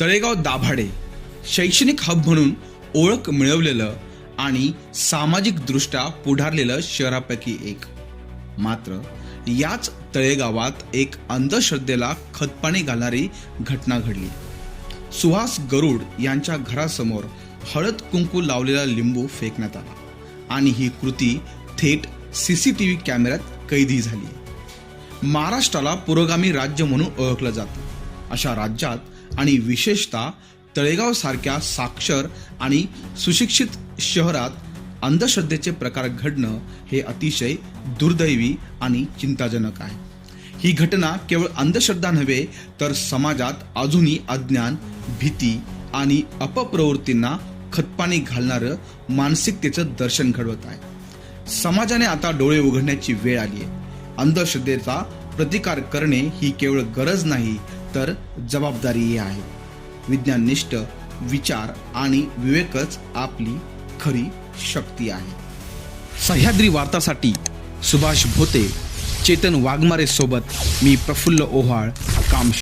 तळेगाव दाभाडे शैक्षणिक हब म्हणून ओळख मिळवलेलं आणि सामाजिकदृष्ट्या पुढारलेलं शहरापैकी एक. मात्र याच तळेगावात एक अंधश्रद्धेला खतपाणी घालणारी घटना घडली. सुहास गरुड यांच्या घरासमोर हळद कुंकू लावलेला लिंबू फेकण्यात आला आणि ही कृती थेट सी सी टी व्ही कॅमेऱ्यात कैदी झाली. महाराष्ट्राला पुरोगामी राज्य म्हणून ओळखलं जातं. अशा राज्यात आणि विशेषतः तळेगाव सारख्या साक्षर आणि सुशिक्षित शहरात अंधश्रद्धेचे प्रकार घडणं हे अतिशय दुर्दैवी आणि चिंताजनक आहे. ही घटना केवळ अंधश्रद्धा नव्हे तर समाजात अजूनही अज्ञान भीती आणि अपप्रवृत्तींना खतपाणी घालणारं मानसिकतेचं दर्शन घडवत आहे. समाजाने आता डोळे उघडण्याची वेळ आली आहे. अंधश्रद्धेचा प्रतिकार करणे ही केवळ गरज नाही तर जबाबदारीही आहे. विज्ञाननिष्ठ विचार आणि विवेकच आपली खरी शक्ती आहे. सह्याद्री वार्तासाठी सुभाष भोते चेतन वाघमारे सोबत मी प्रफुल्ल ओहाळ काम